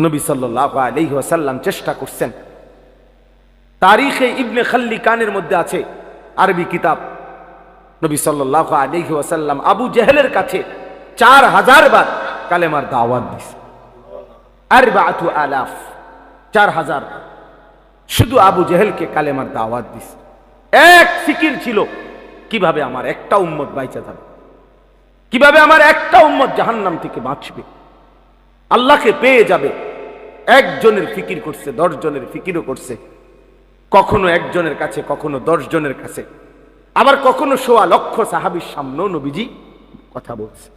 নবী সাল্লাহ আলহি ওয়াসাল্লাম চেষ্টা করছেন। তারিখে ইবনে খাল্লি কানের মধ্যে আছে আরবি কিতাব। নবী সাল্লাহ আলহি ওয়াসাল্লাম আবু জেহেলের কাছে চার হাজার বার কালেমার দাওয়াত দিছে। আলাফ, চার হাজার শুধু আবু জেহেলকে কালেমার দাওয়াত এক ফিকির ছিল, কীভাবে আমার একটা উম্মত বাইচা যাবে? কীভাবে আমার একটা উম্মত জাহান্নাম থেকে বাঁচবে? আল্লাহকে পেয়ে যাবে? একজনের ফিকির করছে দশ জনের ফিকিরও করছে কখনো একজনের কাছে কখনো দশ জনের কাছে আবার কখনো সোয়া লক্ষ সাহাবির সামনেও নবীজি কথা বলছে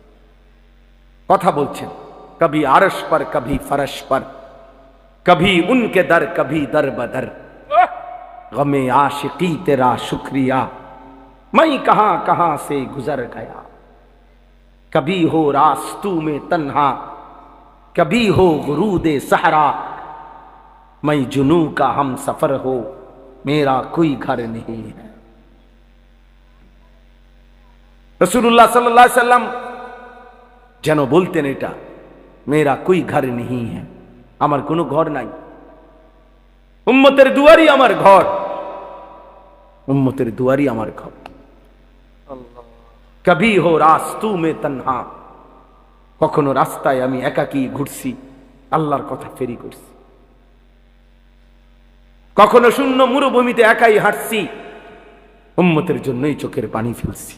কথা বলছেন কবি আরস পর কবি ফরস পর কবি উনকে দর কবি দর বদর गमे आशिकी तेरा शुक्रिया मैं कहां कहां से गुजर गया कभी हो रास्तू में तन्हा کبھی ہو غرود صحرا میں جنو کا ہم سفر ہو میرا کوئی گھر نہیں ہے۔ رسول اللہ صلی اللہ علیہ وسلم جنو بولتے نیٹا میرا کوئی گھر نہیں ہے امر কোনো ঘর نہیں۔ উম্মতের দুয়ারি আমার ঘর উম্মতের দুয়ারি আমার ঘর কবি হো রাস্তু মে তন্হা কখনো রাস্তায় আমি একাকি ঘুরছি, আল্লাহর কথা ফেরি করছি। কখনো শূন্য মরুভূমিতে একাই হাঁটছি, উম্মতের জন্যই চোখের পানি ফেলছি।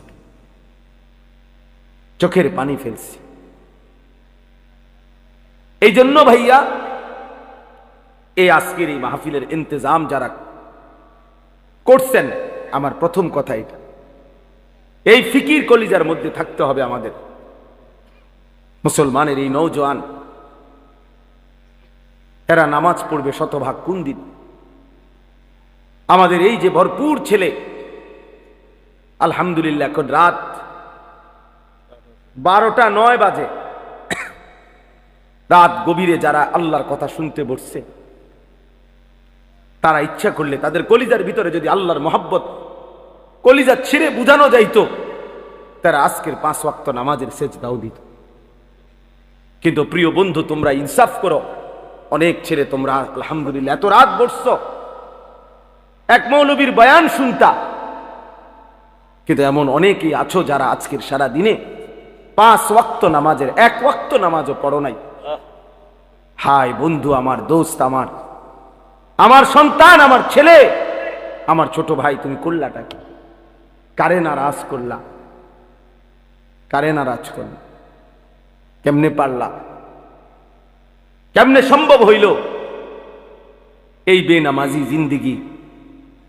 চোখের পানি ফেলছি। এই জন্য ভাইয়া এই আজকের এই মাহফিলের ইন্তজাম যারা করছেন, আমার প্রথম কথা এটা। এই ফিকির কলিজার মধ্যে থাকতে হবে আমাদের। মুসলমানের এই নৌজওয়ান এরা নামাজ পড়বে শতভাগ কোন দিন? আমাদের এই যে ভরপুর ছেলে, আলহামদুলিল্লাহ, এখন রাত বারোটা নয় বাজে। রাত গভীরে যারা আল্লাহর কথা শুনতে বসছে, তারা ইচ্ছা করলে তাদের কলিজার ভিতরে যদি আল্লাহর মোহাব্বত, কলিজা ছিঁড়ে বুঝানো যাইতো, তারা আজকের পাঁচ ওয়াক্ত নামাজের সেচ দাও দিত। কিন্তু প্রিয় বন্ধু, তোমরা ইনসাফ করো। অনেক ছেলে তোমরা, আলহামদুলিল্লাহ, এত রাত বসছ। এক মৌলবীর বয়ান শুনতা। কিন্তু এমন অনেকেই আছো যারা আজকের সারা দিনে পাঁচ ওয়াক্ত নামাজের, এক ওয়াক্ত নামাজও পড়ো নাই। হাই বন্ধু, আমার দোস্ত আমার। আমার সন্তান, আমার ছেলে। আমার ছোট ভাই, তুমি করলাটা কি? কারে নারাজ করলা? কারে নারাজ করলা? কেমনে পারলা? কেমনে সম্ভব হইল? এই বেনামাজি জিন্দিগি।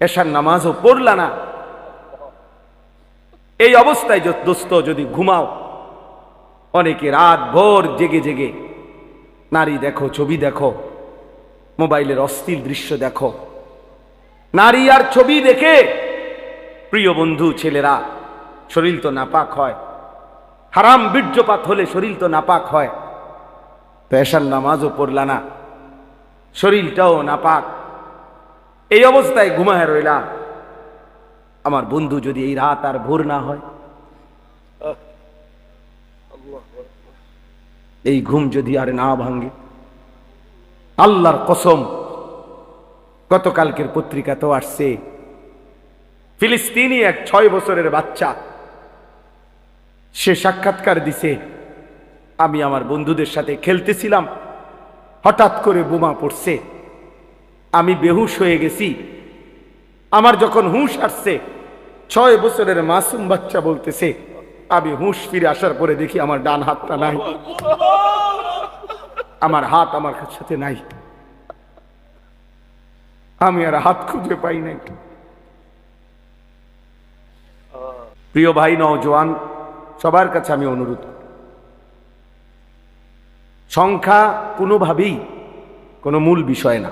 এসার নামাজও পড়লা না। এই অবস্থায় দোস্ত, যদি ঘুমাও, অনেকে রাত ভোর জেগে জেগে নারী দেখো, ছবি দেখো, মোবাইলের অস্থির দৃশ্য দেখো। নারী আর ছবি দেখে, প্রিয় বন্ধু, ছেলেরা, শরীর তো নাপাক হয়। হারাম বীর্যপাত হলে শরীর তো নাপাক হয়। তো এসার নামাজও পড়লা না। শরীরটাও নাপাক। এই অবস্থায় ঘুমায় রইলা আমার বন্ধু যদি এই রাত আর ভোর না হয়, এই ঘুম যদি আর না ভাঙ্গে আল্লাহর কসম, গতকালকের পত্রিকাতেও আসছে, ফিলিস্তিনি এক ছয় বছরের বাচ্চা সে সাক্ষাৎকার দিছে, আমি আমার বন্ধুদের সাথে খেলতেছিলাম, হঠাৎ করে বোমা পড়ছে। আমি বেহুশ হয়ে গেছি। আমার যখন হুঁশ আসছে, ছয় বছরের মাসুম বাচ্চা বলতেছে, আমি হুঁশ ফিরে আসার পরে দেখি আমার ডান হাতটা নাই। আমার হাত আমার সাথে নাই। আমি আর হাত খুঁজে পাই নাই। প্রিয় ভাই, নওজোয়ান সবার কাছে আমি অনুরোধ। সংখ্যা কোনোভাবেই কোনো মূল বিষয় না।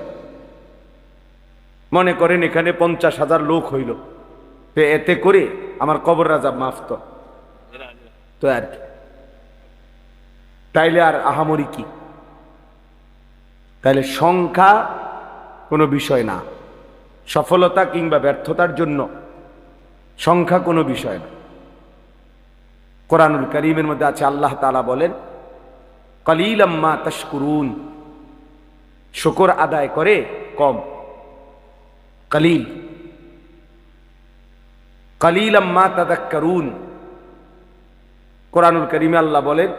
মনে করেন এখানে পঞ্চাশ হাজার লোক হইল। তো এতে করে আমার কবর রাজা মাফ তো আর কি। তাইলে আর আহামরি কি? তাইলে সংখ্যা কোনো বিষয় না। সফলতা কিংবা ব্যর্থতার জন্য সংখ্যা কোনো বিষয় না। কোরআনুল করিমের মধ্যে আছে, আল্লাহ তালা বলেন কলিলাম্মা তস্করুন শুকর আদায় করে কম। কলিল। কালিল আম্মা তাদাক্কারুন। কোরআনুল করিমে আল্লাহ বলেন,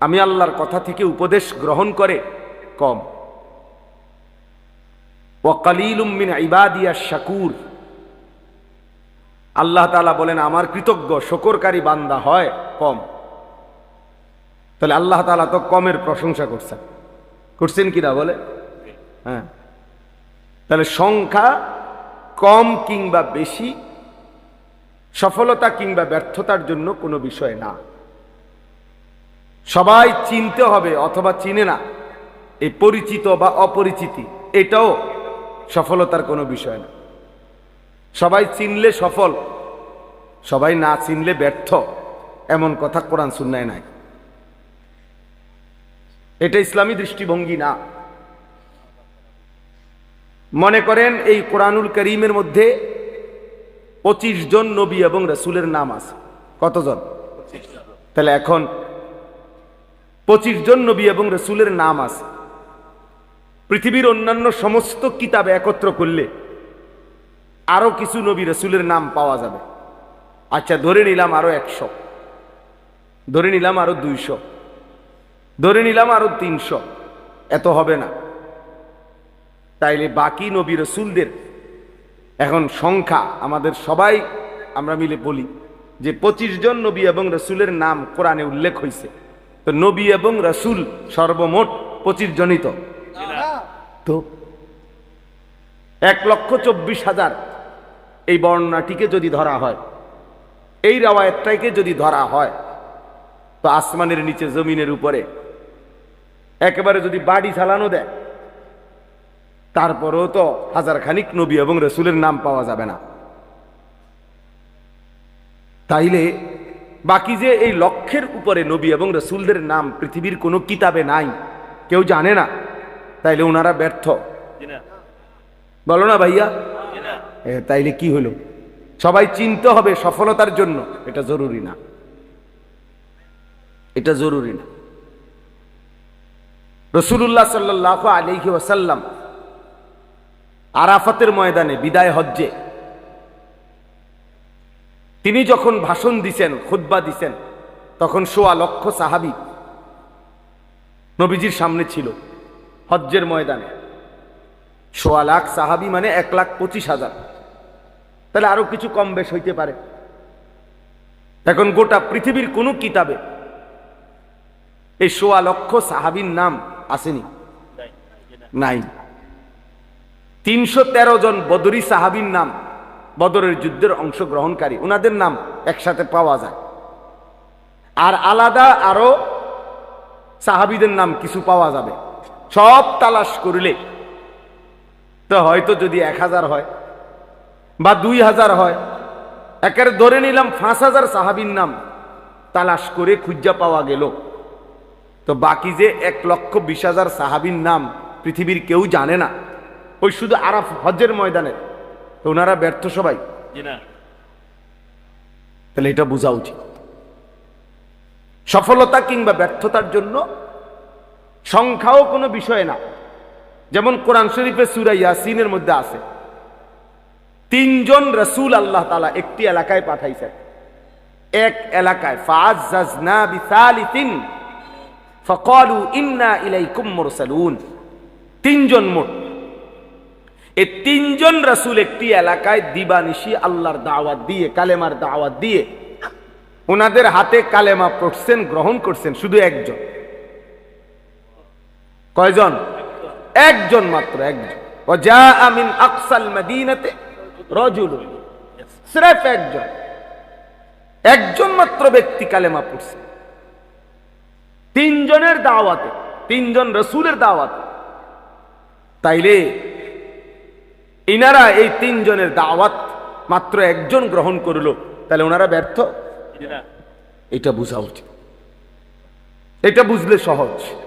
আমি আল্লাহর কথা থেকে উপদেশ গ্রহণ করে কম। ও কালিলুম মিন ইবাদিয়া শাকুর আল্লাহ তালা বলেন, আমার কৃতজ্ঞ, শকরকারী বান্দা হয় কম। তাহলে আল্লাহ তালা তো কমের প্রশংসা করছেন। করছেন কিনা বলে? হ্যাঁ। তাহলে সংখ্যা কম কিংবা বেশি, সফলতা কিংবা ব্যর্থতার জন্য কোনো বিষয় না। সবাই চিনতে হবে অথবা চিনে না, এই পরিচিত বা অপরিচিতি, এটাও সফলতার কোনো বিষয় না। সবাই চিনলে সফল, সবাই না চিনলে ব্যর্থ, এমন কথা কোরআন শুননায় নাই। এটা ইসলামী দৃষ্টিভঙ্গি না। মনে করেন এই কোরআনুল করিমের মধ্যে পঁচিশ জন নবী এবং রসুলের নাম আছে। কতজন? তাহলে এখন পঁচিশ জন নবী এবং রসুলের নাম আছে। পৃথিবীর অন্যান্য সমস্ত কিতাব একত্র করলে আরও কিছু নবী রসুলের নাম পাওয়া যাবে। আচ্ছা ধরে নিলাম আরও একশো। ধরে নিলাম আরও দুইশো। ধরে নিলাম আরও তিনশো। এত হবে না। তাইলে বাকি নবী রসুলদের এখন সংখ্যা আমাদের সবাই আমরা মিলে বলি যে পঁচিশ জন নবী এবং রসুলের নাম কোরআনে উল্লেখ হয়েছে তো নবী এবং রসুল সর্বমোট পঁচিশ জনই তো। তো এক লক্ষ চব্বিশ হাজার এই বর্ণনাটিকে যদি ধরা হয় এই রাওয়ায়তটাকে যদি ধরা হয় তো আসমানের নিচে জমিনের উপরে একেবারে যদি বাড়ি চালানো দেয় তারপরেও তো হাজার খানিক নবী এবং রসুলের নাম পাওয়া যাবে না। তাইলে বাকি যে এই লক্ষ্যের উপরে নবী এবং রসুলদের নাম পৃথিবীর কোনো কিতাবে নাই কেউ জানে না। তাইলে ওনারা ব্যর্থ। বলো না ভাইয়া। তাইলে কি হলো? সবাই চিনতে হবে সফলতার জন্য। এটা জরুরি না। এটা জরুরি না। রসুল্লাহ সাল্লাহ আলহি ওয়াসাল্লাম আরাফাতের ময়দানে বিদায় হজ্জে, তিনি যখন ভাষণ দিছেন খুদ্া দিছেন, তখন সোয়া লক্ষ সাহাবি নবীজির সামনে ছিল হজ্জের ময়দানে। সোয়া লাখ সাহাবি মানে এক লাখ পঁচিশ হাজার। তাহলে আরও কিছু কম বেশ হইতে পারে। এখন গোটা পৃথিবীর কোনো কিতাবে এই সোয়া লক্ষ সাহাবির নাম আসেনি। নাই। তিনশো তেরো জন বদরি সাহাবির নাম বদরের যুদ্ধের অংশগ্রহণকারী ওনাদের নাম একসাথে পাওয়া যায়। আর আলাদা আরও সাহাবিদের নাম কিছু পাওয়া যাবে। সব তালাশ করলে তো হয়তো যদি এক হাজার হয়। বা দুই হাজার হয়। একের ধরে নিলাম পাঁচ হাজার সাহাবির নাম। তালাশ করে খুঁজা পাওয়া গেল। তো বাকি যে এক লক্ষ বিশ হাজার সাহাবির নাম পৃথিবীর কেউ জানে না। ওই শুধু আরাফ হজ্জের ময়দানে। তো ওনারা ব্যর্থ সবাই। তাহলে এটা বোঝা উচিত। সফলতা কিংবা ব্যর্থতার জন্য সংখ্যাও কোনো বিষয় না। যেমন কোরআন শরীফের সুরা ইয়াসিনের মধ্যে আছে। তিনজন রসুল আল্লাহ তালা একটি এলাকায় পাঠাইছেন। এক এলাকায় ফাজ্জাজনা বিসালিতিন ফকালু ইন্না ইলাইকুম মুরসালুন। তিনজন মোট। এই তিনজন রাসূল একটি এলাকায় দিবানিশি, আল্লাহর দাওয়াত দিয়ে, কালেমার দাওয়াত দিয়ে ওনাদের হাতে কালেমা পড়ছেন, গ্রহণ করছেন, শুধু একজন। কয়জন? একজন মাত্র, একজন। ও যা আমিন আকসাল মদিনাতে রজুল। স্রেফ একজন। একজন মাত্র ব্যক্তি কালেমা পড়ছে। তিনজনের দাওয়াতে তিনজন রসুলের দাওয়াতে। তাইলে ইনারা এই তিনজনের দাওয়াত মাত্র একজন গ্রহণ করল তাহলে ওনারা ব্যর্থ? এটা বোঝা উচিত। এটা বুঝলে সহজ।